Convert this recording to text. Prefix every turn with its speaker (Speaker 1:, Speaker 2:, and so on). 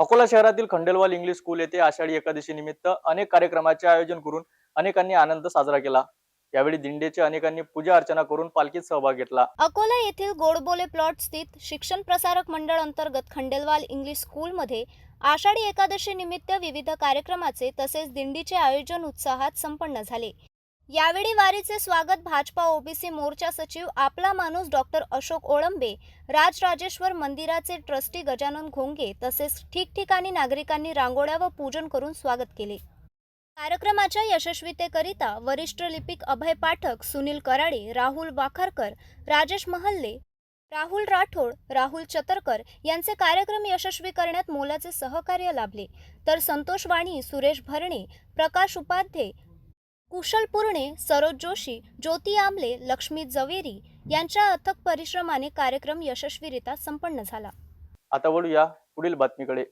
Speaker 1: अकोला शहरातील Khandelwal English school येथे आषाढी एकादशी निमित्त अनेक कार्यक्रमाचे आयोजन करून अनेकांनी आनंद साजरा केला. यावेळी दिंडीचे अनेकांनी पूजा अर्चना करून पालखीत सहभाग घेतला.
Speaker 2: अकोला येथील गोडबोले प्लॉट स्थित शिक्षण प्रसारक मंडळ अंतर्गत खंडेलवाल इंग्लिश स्कूलमध्ये आषाढी एकादशी निमित्त विविध कार्यक्रमाचे तसेच दिंडीचे आयोजन उत्साहात संपन्न झाले. यावेळी वारीचे स्वागत भाजपा ओबीसी मोर्चा सचिव आपला माणूस डॉक्टर अशोक ओळंबे राजराजेश्वर मंदिराचे ट्रस्टी गजानन घोंगे तसेच ठिकठिकाणी नागरिकांनी रांगोळ्या व पूजन करून स्वागत केले. कार्यक्रमाच्या यशस्वीतेकरिता वरिष्ठ लिपिक अभय पाठक सुनील कराडे राहुल वाखरकर राजेश महल्ले राहुल राठोड राहुल चतरकर यांचे कार्यक्रम यशस्वी करण्यात मोलाचे सहकार्य लाभले. तर संतोष वाणी सुरेश भरणे प्रकाश उपाध्ये कुशल पूर्णे सरोज जोशी ज्योती आमले लक्ष्मी जवेरी यांच्या अथक परिश्रमाने कार्यक्रम यशस्वीरित्या संपन्न झाला.
Speaker 1: आता वळूया पुढील बातमीकडे.